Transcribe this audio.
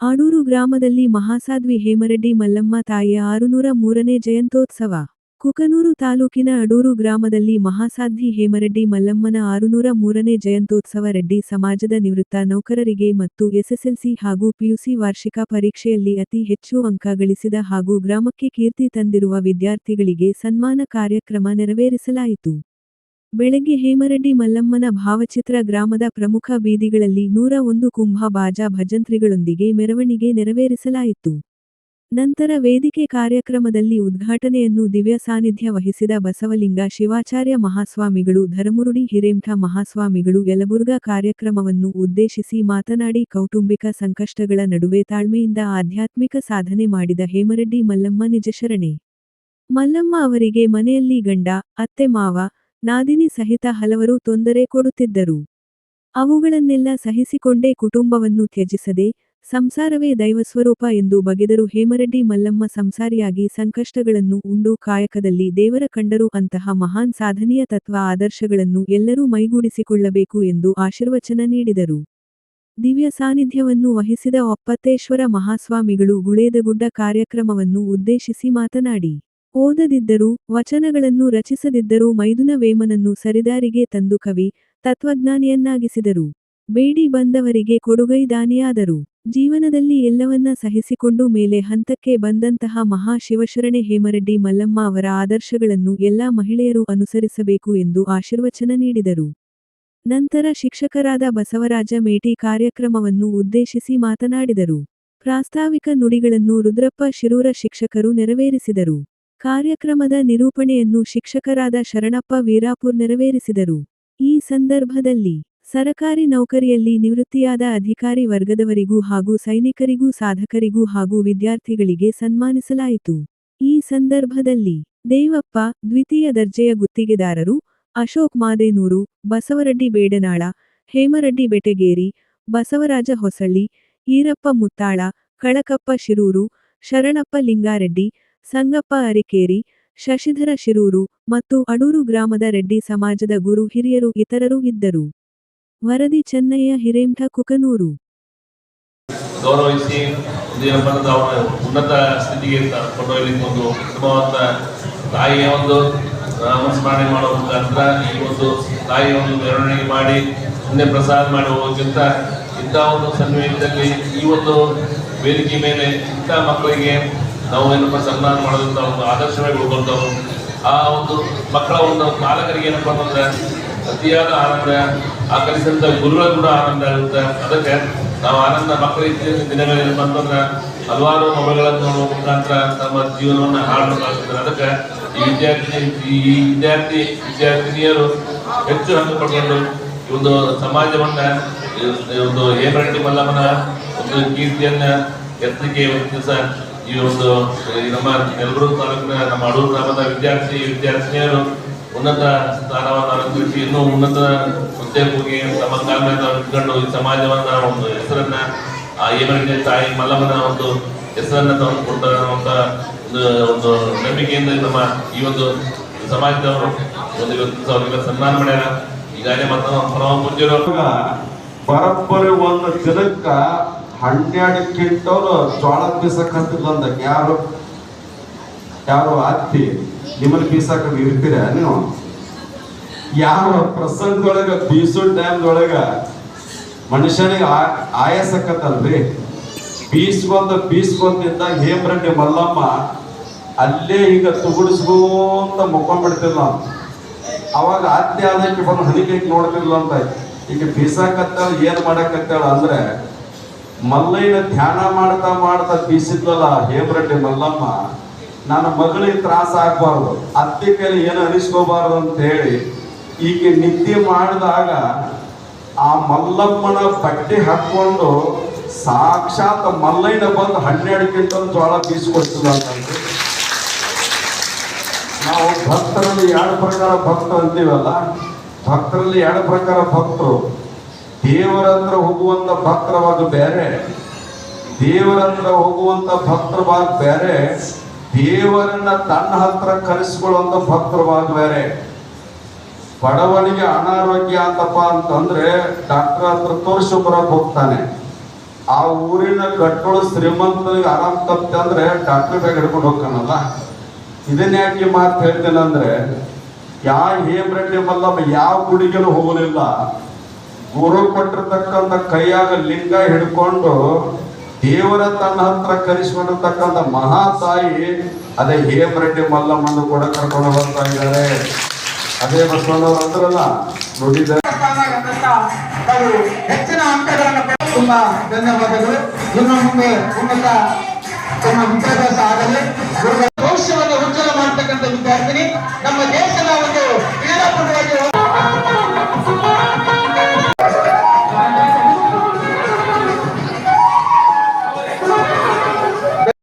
ಆಡೂರು ಗ್ರಾಮದಲ್ಲಿ ಮಹಾಸಾಧ್ವಿ ಹೇಮರೆಡ್ಡಿ ಮಲ್ಲಮ್ಮ ತಾಯಿಯ ಆರುನೂರ ಮೂರನೇ ಜಯಂತೋತ್ಸವ ಕುಕನೂರು ತಾಲೂಕಿನ ಅಡೂರು ಗ್ರಾಮದಲ್ಲಿ ಮಹಾಸಾಧ್ವಿ ಹೇಮರೆಡ್ಡಿ ಮಲ್ಲಮ್ಮನ ಆರುನೂರ ಮೂರನೇ ಜಯಂತೋತ್ಸವ ರೆಡ್ಡಿ ಸಮಾಜದ ನಿವೃತ್ತ ನೌಕರರಿಗೆ ಮತ್ತು ಎಸ್ಎಸ್ಎಲ್ಸಿ ಹಾಗೂ ಪಿಯುಸಿ ವಾರ್ಷಿಕ ಪರೀಕ್ಷೆಯಲ್ಲಿ ಅತಿ ಹೆಚ್ಚು ಅಂಕ ಗಳಿಸಿದ ಹಾಗೂ ಗ್ರಾಮಕ್ಕೆ ಕೀರ್ತಿ ತಂದಿರುವ ವಿದ್ಯಾರ್ಥಿಗಳಿಗೆ ಸನ್ಮಾನ ಕಾರ್ಯಕ್ರಮ ನೆರವೇರಿಸಲಾಯಿತು. ಬೆಳಗ್ಗೆ ಹೇಮರೆಡ್ಡಿ ಮಲ್ಲಮ್ಮನ ಭಾವಚಿತ್ರ ಗ್ರಾಮದ ಪ್ರಮುಖ ಬೀದಿಗಳಲ್ಲಿ ನೂರ ಒಂದು ಕುಂಭ ಬಾಜಾ ಭಜಂತ್ರಿಗಳೊಂದಿಗೆ ಮೆರವಣಿಗೆ ನೆರವೇರಿಸಲಾಯಿತು. ನಂತರ ವೇದಿಕೆ ಕಾರ್ಯಕ್ರಮದಲ್ಲಿ ಉದ್ಘಾಟನೆಯನ್ನು ದಿವ್ಯ ಸಾನ್ನಿಧ್ಯ ವಹಿಸಿದ ಬಸವಲಿಂಗ, ಶಿವಾಚಾರ್ಯ ಮಹಾಸ್ವಾಮಿಗಳು, ಧರ್ಮುರುಡಿ ಹಿರೇಮಠ ಮಹಾಸ್ವಾಮಿಗಳು ಯಲಬುರ್ಗಾ ಕಾರ್ಯಕ್ರಮವನ್ನು ಉದ್ದೇಶಿಸಿ ಮಾತನಾಡಿ ಕೌಟುಂಬಿಕ ಸಂಕಷ್ಟಗಳ ನಡುವೆ ತಾಳ್ಮೆಯಿಂದ ಆಧ್ಯಾತ್ಮಿಕ ಸಾಧನೆ ಮಾಡಿದ ಹೇಮರೆಡ್ಡಿ ಮಲ್ಲಮ್ಮ ನಿಜಶರಣೆ ಮಲ್ಲಮ್ಮ ಅವರಿಗೆ ಮನೆಯಲ್ಲಿ ಗಂಡ, ಅತ್ತೆ ಮಾವ ನಾದಿನಿ ಸಹಿತ ಹಲವರು ತೊಂದರೆ ಕೊಡುತ್ತಿದ್ದರು. ಅವುಗಳನ್ನೆಲ್ಲ ಸಹಿಸಿಕೊಂಡೇ ಕುಟುಂಬವನ್ನು ತ್ಯಜಿಸದೆ, ಸಂಸಾರವೇ ದೈವಸ್ವರೂಪ ಎಂದು ಬಗೆದರು. ಹೇಮರೆಡ್ಡಿ ಮಲ್ಲಮ್ಮ ಸಂಸಾರಿಯಾಗಿ ಸಂಕಷ್ಟಗಳನ್ನು ಉಂಡು ಕಾಯಕದಲ್ಲಿ ದೇವರ ಕಂಡರು ಅಂತಹ ಮಹಾನ್ ಸಾಧನೆಯ ತತ್ವ ಆದರ್ಶಗಳನ್ನು ಎಲ್ಲರೂ ಮೈಗೂಡಿಸಿಕೊಳ್ಳಬೇಕು ಎಂದು ಆಶೀರ್ವಚನ ನೀಡಿದರು. ದಿವ್ಯ ಸಾನ್ನಿಧ್ಯವನ್ನು ವಹಿಸಿದ ಒಪ್ಪತ್ತೇಶ್ವರ ಮಹಾಸ್ವಾಮಿಗಳು ಗುಳೇದಗುಡ್ಡ ಕಾರ್ಯಕ್ರಮವನ್ನು ಉದ್ದೇಶಿಸಿ ಮಾತನಾಡಿ. ಓದದಿದ್ದರೂ, ವಚನಗಳನ್ನು ರಚಿಸದಿದ್ದರೂ ಮೈದುನ ವೇಮನನ್ನು ಸರಿದಾರಿಗೆ ತಂದು ಕವಿ, ತತ್ವಜ್ಞಾನಿಯನ್ನಾಗಿಸಿದರು. ಬೇಡಿ ಬಂದವರಿಗೆ ಕೊಡುಗೈದಾನಿಯಾದರು. ಜೀವನದಲ್ಲಿ ಎಲ್ಲವನ್ನ ಸಹಿಸಿಕೊಂಡು ಮೇಲೆ ಹಂತಕ್ಕೆ ಬಂದಂತಹ ಮಹಾ ಶಿವಶರಣೆ ಹೇಮರೆಡ್ಡಿ ಮಲ್ಲಮ್ಮ ಅವರ ಆದರ್ಶಗಳನ್ನು ಎಲ್ಲಾ ಮಹಿಳೆಯರು ಅನುಸರಿಸಬೇಕು ಎಂದು ಆಶೀರ್ವಚನ ನೀಡಿದರು. ನಂತರ ಶಿಕ್ಷಕರಾದ ಬಸವರಾಜ ಮೇಟಿ ಕಾರ್ಯಕ್ರಮವನ್ನು ಉದ್ದೇಶಿಸಿ ಮಾತನಾಡಿದರು. ಪ್ರಾಸ್ತಾವಿಕ ನುಡಿಗಳನ್ನು ರುದ್ರಪ್ಪ ಶಿರೂರ ಶಿಕ್ಷಕರು ನೆರವೇರಿಸಿದರು. ಕಾರ್ಯಕ್ರಮದ ನಿರೂಪಣೆಯನ್ನು ಶಿಕ್ಷಕರಾದ ಶರಣಪ್ಪ ವೀರಾಪುರ್ ನೆರವೇರಿಸಿದರು. ಈ ಸಂದರ್ಭದಲ್ಲಿ ಸರಕಾರಿ ನೌಕರಿಯಲ್ಲಿ ನಿವೃತ್ತಿಯಾದ ಅಧಿಕಾರಿ ವರ್ಗದವರಿಗೂ ಹಾಗೂ ಸೈನಿಕರಿಗೂ, ಸಾಧಕರಿಗೂ ಹಾಗೂ ವಿದ್ಯಾರ್ಥಿಗಳಿಗೆ ಸನ್ಮಾನಿಸಲಾಯಿತು. ಈ ಸಂದರ್ಭದಲ್ಲಿ ದೇವಪ್ಪ, ದ್ವಿತೀಯ ದರ್ಜೆಯ ಗುತ್ತಿಗೆದಾರರು ಅಶೋಕ್ ಮಾದೇನೂರು, ಬಸವರೆಡ್ಡಿ ಬೇಡನಾಳ, ಹೇಮರೆಡ್ಡಿ ಬೆಟಗೇರಿ, ಬಸವರಾಜ ಹೊಸಳ್ಳಿ, ಈರಪ್ಪ ಮುತ್ತಾಳ, ಕಳಕಪ್ಪ ಶಿರೂರು, ಶರಣಪ್ಪ ಲಿಂಗಾರೆಡ್ಡಿ ಸಂಗಪ್ಪ ಅರಿಕೇರಿ, ಶಶಿಧರ ಶಿರೂರು ಮತ್ತು ಅಡೂರು ಗ್ರಾಮದ ರೆಡ್ಡಿ ಸಮಾಜದ ಗುರು ಹಿರಿಯರು ಇತರರು ಇದ್ದರು. ವರದಿ ಚೆನ್ನಯ್ಯ, ಹಿರೇಮಠ, ಕುಕನೂರು. ಗೌರವಿಸಿ ಉನ್ನತ ಸ್ಥಿತಿಗೆ ಒಂದು ಉತ್ತಮವಾದ ತಾಯಿಯ ಒಂದು ನಾಮಸ್ಮರಣೆ ಮಾಡುವ ಮುಖಾಂತರ ಈ ಒಂದು ತಾಯಿಯ ಒಂದು ಮೆರವಣಿಗೆ ಮಾಡಿ ಮುಂದೆ ಪ್ರಸಾದ ಮಾಡಿ ಹೋಗೋಕ್ಕಿಂತ ಇಂಥ ಒಂದು ಸನ್ನಿವೇಶದಲ್ಲಿ ಈ ಒಂದು ವೇದಿಕೆ ಮೇಲೆ ಇಂಥ ಮಕ್ಕಳಿಗೆ ನಾವು ಏನಪ್ಪ ಸನ್ಮಾನ ಮಾಡೋದಂತ ಒಂದು ಆದರ್ಶವಾಗಿ ಉಳ್ಕೊಳ್ತಾವೆ ಆ ಒಂದು ಮಕ್ಕಳ ಒಂದು ಪಾಲಕರಿಗೆ ಏನಪ್ಪ ಅಂತಂದ್ರೆ ಅತಿಯಾದ ಆನಂದ ಆ ಗುರುಗಳ ಕೂಡ ಆನಂದ ಆಗುತ್ತೆ. ಅದಕ್ಕೆ ನಾವು ಆನಂದ ಮಕ್ಕಳ ಇತ್ತೀಚಿನ ದಿನಗಳಲ್ಲಿ ಅಂತಂದ್ರೆ ಹಲವಾರು ಮೊಬೈಲ್ಗಳನ್ನು ನೋಡುವ ಮುಖಾಂತರ ತಮ್ಮ ಜೀವನವನ್ನು ಹಾಳು ಮಾಡ್ತಾರೆ ಅದಕ್ಕೆ ಈ ವಿದ್ಯಾರ್ಥಿ ಈ ವಿದ್ಯಾರ್ಥಿ ವಿದ್ಯಾರ್ಥಿನಿಯರು ಹೆಚ್ಚು ಹಂಗ ಪಡ್ಕೊಂಡು ಒಂದು ಸಮಾಜವನ್ನ ಒಂದು ಹೇಮರೆಡ್ಡಿ ಮಲ್ಲಮ್ಮನ ಒಂದು ಕೀರ್ತಿಯನ್ನ ಎತ್ತಲಿಕ್ಕೆ ಒಂದು ದಿವಸ ಈ ಒಂದು ನಮ್ಮ ನೆಲಬೂರು ತಾಲೂಕಿನ, ನಮ್ಮ ಅಡೂರು ಗ್ರಾಮದ ವಿದ್ಯಾರ್ಥಿ, ವಿದ್ಯಾರ್ಥಿನಿಯರು ಉನ್ನತ ಸ್ಥಾನವನ್ನು ಅಲಂಕರಿಸಿ ಇನ್ನೂ ಉನ್ನತ ಹುದ್ದೆಗೆ ಹೋಗಿ ತಮ್ಮ ಕಾಲ ಇಟ್ಕೊಂಡು ಈ ಸಮಾಜವನ್ನ ಒಂದು ಹೆಸರನ್ನ, ಆ ತಾಯಿ ಮಲ್ಲಮ್ಮನ ಒಂದು ಹೆಸರನ್ನ ತಂದು ಕೊಡ್ತಾರೆ ಒಂದು ಒಂದು ನಂಬಿಕೆಯಿಂದ ನಮ್ಮ ಈ ಒಂದು ಸಮಾಜದವರು ಒಂದು ಇವತ್ತು ದಿವಸ ಅವರಿಗೆ ಸನ್ಮಾನ ಮಾಡ್ಯಾರ. ಈಗಾಗಲೇ ಮತ್ತೆ ಪರಮ ಪೂಜ್ಯರು. ಬರೋಬ್ಬರಿ ಒಂದು ದಿನಕ್ಕ ಹನ್ನೆರಡು ಕಿಂಟವರು ಜೋಳ ಬೀಸಕ್ಕಂತಿಲ್ಲ ಯಾರು? ಯಾರು ಹತ್ತಿ ನಿಮ್ಮಲ್ಲಿ ಬೀಸಕ್ಕ ಇರ್ತೀರ ನೀವು? ಯಾರು ಪ್ರಸಂಗದೊಳಗ, ಬೀಸೋ ಟೈಮ್ದೊಳಗ ಮನುಷ್ಯನಿಗೆ ಆಯಾಸಕ್ಕತ್ತಲ್ರಿ? ಬೀಸ್ಕೊಂತ ಬೀಸ್ಕೊಂತಿದ್ದ ಹೇಮ್ರೆಡ್ಡಿ ಮಲ್ಲಮ್ಮ, ಅಲ್ಲೇ ಈಗ ತುಗುಡಿಸ್ಕೊಂತ ಮುಕ್ಕೊಂಡ್ಬಿಡ್ತಿಲ್ಲ ಅವಾಗ ಆತ್ಯ ಆದಕ್ಕೆ ಬಂದು ಹನಿಕೆ ನೋಡ್ತಿಲ್ಲ ಅಂತ ಈಗ ಬೀಸಾಕತ್ತಾಳ, ಏನ್ ಮಾಡಕತ್ತಾಳ ಅಂದ್ರೆ ಮಲ್ಲಯ್ಯನ ಧ್ಯಾನ ಮಾಡ್ತಾ ಮಾಡ್ತಾ ಬೀಸಿದ್ಲಲ್ಲ ಹೇಮರೆಡ್ಡಿ ಮಲ್ಲಮ್ಮ, ನನ್ನ ಮಗಳಿಗೆ ತ್ರಾಸ ಆಗ್ಬಾರ್ದು, ಅತ್ತೆ ಕೈಲಿ ಏನು ಅನಿಸ್ಕೋಬಾರ್ದು ಅಂತ ಹೇಳಿ ಈಗ ನಿದ್ದೆ ಮಾಡಿದಾಗ ಆ ಮಲ್ಲಮ್ಮನ ಬಟ್ಟೆ ಹಾಕೊಂಡು ಸಾಕ್ಷಾತ್ ಮಲ್ಲಯ್ಯನ ಬಂದು ಹನ್ನೆರಡು ಕ್ವಿಂಟಲ್ ಜೋಳ ಬೀಸ್ಕೊಡ್ತಿಲ್ಲ ನಾವು ಭಕ್ತರಲ್ಲಿ ಎರಡು ಪ್ರಕಾರ ಭಕ್ತ ಅಂತೀವಲ್ಲ, ಭಕ್ತರಲ್ಲಿ ಎರಡು ಪ್ರಕಾರ ಭಕ್ತರು. ದೇವರ ಹತ್ರ ಹೋಗುವಂತ ಭಕ್ತರವಾಗ ಬೇರೆ. ದೇವರ ಹತ್ರ ಹೋಗುವಂತ ಭಕ್ತರವಾಗ ಬೇರೆ. ದೇವರನ್ನ ತನ್ನ ಹತ್ರ ಕರೆಸಿಕೊಳ್ಳುವಂತ ಭಕ್ತರವಾಗ ಬೇರೆ. ಬಡವನಿಗೆ ಅನಾರೋಗ್ಯ ಅಂತಪ್ಪ ಅಂತಂದ್ರೆ ಡಾಕ್ಟರ್ ಹತ್ರ ತೋರಿಸಿ ಬರಕ್ ಹೋಗ್ತಾನೆ. ಆ ಊರಿನ ಕಟ್ಟಳು ಶ್ರೀಮಂತನಿಗೆ ಆರಾಮ್ ತಪ್ಪ ಅಂದ್ರೆ ಡಾಕ್ಟರ್ ಬ್ಯಾಗ್ ಹಿಡ್ಕೊಂಡು ಹೋಗ್ತಾನಲ್ಲ. ಇದನ್ನ ಯಾಕೆ ಮಾತು ಹೇಳ್ತೇನಂದ್ರೆ ಯಾವ ಹೇಮರೆಡ್ಡಿ ಮಲ್ಲಮ್ಮ ಯಾವ ಗುಡಿಗೆನೂ ಹೋಗಲಿಲ್ಲ. ಗುರು ಕೊಟ್ಟಿರ್ತಕ್ಕಂಥ ಕೈಯಾಗ ಲಿಂಗ ಹಿಡ್ಕೊಂಡು ದೇವರ ತನ್ನ ಹತ್ರ ಕರೆಸಿಕೊಂಡಿರ್ತಕ್ಕಂಥ ಮಹಾ ತಾಯಿ ಅದೇ ಹೇಮರೆಡ್ಡಿ ಮಲ್ಲಮ್ಮನ್ನು ಕೂಡ ಕರ್ಕೊಂಡು ಬರ್ತಾ ಇದ್ದಾರೆ. ಅದೇ ಬಸವಣ್ಣವ್ರು ಅಂದ್ರಲ್ಲ ನುಡಿದ ಹೆಚ್ಚಿನ ಅಂಕಗಳನ್ನು ತುಂಬಾ ಧನ್ಯವಾದಗಳು. ಇನ್ನು ಮುಂದೆ ಉನ್ನತ ತಮ್ಮ ವಿದ್ಯಾಭ್ಯಾಸ ಆಗಲಿ. ಭವಿಷ್ಯವನ್ನು ಉಜ್ವಲ ಮಾಡತಕ್ಕಂಥ ವಿದ್ಯಾರ್ಥಿನಿ. ನಮ್ಮ